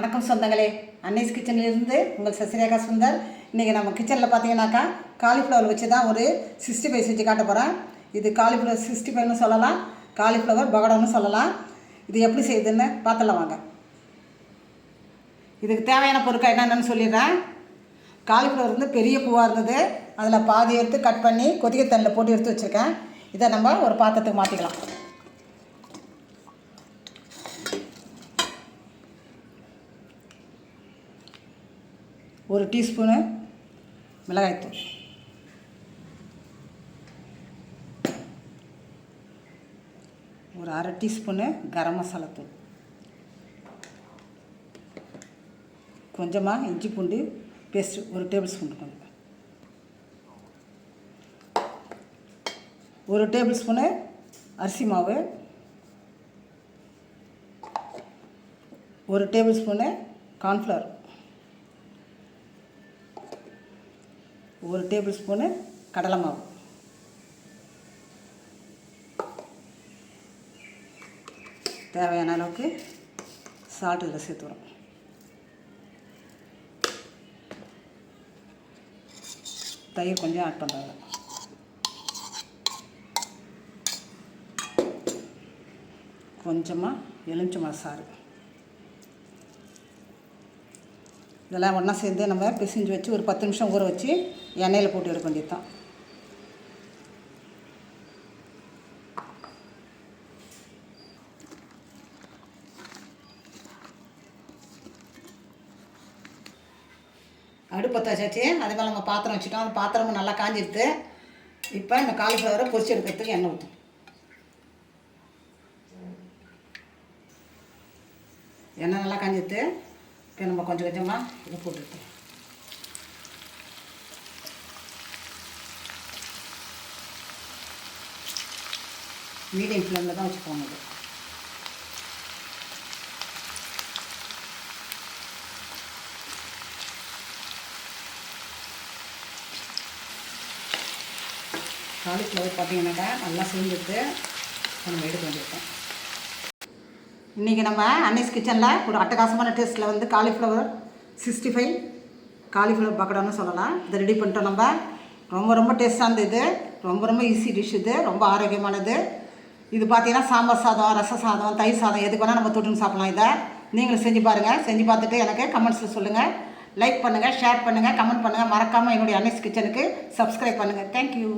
வணக்கம் சொந்தங்களே. அன்னைஸ் கிச்சன்லேருந்து உங்கள் சசிரேகா சுந்தர். இன்றைக்கி நம்ம கிச்சனில் பார்த்தீங்கன்னாக்கா காலிஃப்ளவர் வச்சு தான் ஒரு சிக்ஸ்டி ஃபைவ் செஞ்சு காட்ட போகிறேன் இது காலிஃப்ளவர் சிக்ஸ்டி ஃபைவ்னு சொல்லலாம். காலிஃப்ளவர் பகடம்னு சொல்லலாம். இது எப்படி செய்யுதுன்னு பார்த்துலாம் வாங்க. இதுக்கு தேவையான பொருட்கள் என்னென்னு சொல்லிடுறேன். காலிஃப்ளவர் வந்து பெரிய பூவாக இருந்தது. அதில் பாதி எடுத்து கட் பண்ணி கொதிக்க தண்ணியில் போட்டு எடுத்து வச்சுருக்கேன். இதை நம்ம ஒரு பாத்திரத்துக்கு மாற்றிக்கலாம் ஒரு டீஸ்பூனு மிளகாய்த்தூள். ஒரு அரை டீஸ்பூனு கரம் மசாலாத்தூள் கொஞ்சமாக இஞ்சி பூண்டு பேஸ்ட்டு ஒரு டேபிள் ஸ்பூன் கொஞ்சம். ஒரு டேபிள் ஸ்பூனு அரிசி மாவு. ஒரு டேபிள் ஸ்பூனு கார்ன்ஃப்ளவர். ஒரு டேபிள் ஸ்பூனு கடலை மாவு. தேவையான அளவுக்கு சால்ட் இதில் சேர்த்துக்கிறோம் தயிர் கொஞ்சம் ஆட் பண்ணுறாங்க கொஞ்சமாக எலுமிச்சை சாறு. இதெல்லாம் ஒன்றா சேர்ந்து நம்ம பிசிஞ்சு வச்சு ஒரு பத்து நிமிஷம் ஊற வச்சு எண்ணெயில் போட்டு எடுக்க வேண்டியது தான் அடுப்பத்தை வச்சாச்சு. அதே மாதிரி நம்ம பாத்திரம் வச்சுட்டோம். அந்த பாத்திரமும் நல்லா காஞ்சிடுது இப்போ இந்த காலிஃப்ளவரை பொரிச்சு எடுக்கிறதுக்கு எண்ணெய் ஊற்றும் எண்ணெய் நல்லா காஞ்சிடுது இப்போ நம்ம கொஞ்சம் கொஞ்சமாக இதை போட்டுருக்கோம் மீடியம் ஃப்ளேமில் தான் வச்சு போகணும் இது. காலிஃப்ளவர் பார்த்தீங்கன்னாக்கா நல்லா சேர்ந்துட்டு நம்ம எடுத்து வந்துருக்கோம் இன்றைக்கி நம்ம அன்னைஸ் கிச்சனில் ஒரு அட்டகாசமான டேஸ்ட்டில் வந்து காலிஃப்ளவர் சிக்ஸ்டி ஃபைவ் காலிஃப்ளவர் பக்கடான்னு சொல்லலாம். இதை ரெடி பண்ணிட்டோம் நம்ம. ரொம்ப ரொம்ப டேஸ்ட்டாக இது. ரொம்ப ரொம்ப ஈஸி டிஷ் இது. ரொம்ப ஆரோக்கியமானது. இது பார்த்தீங்கன்னா சாம்பார் சாதம் ரச சாதம் தயிர் சாதம் எதுக்கு வேணால் நம்ம தொட்டுன்னு சாப்பிட்லாம் இதை. நீங்களும் செஞ்சு பாருங்கள் செஞ்சு பார்த்துட்டு எனக்கு கமெண்ட்ஸில் சொல்லுங்கள் லைக் பண்ணுங்கள் ஷேர் பண்ணுங்கள் கமெண்ட் பண்ணுங்கள் மறக்காமல் என்னுடைய அன்னைஸ் கிச்சனுக்கு சப்ஸ்கிரைப் பண்ணுங்கள் தேங்க்யூ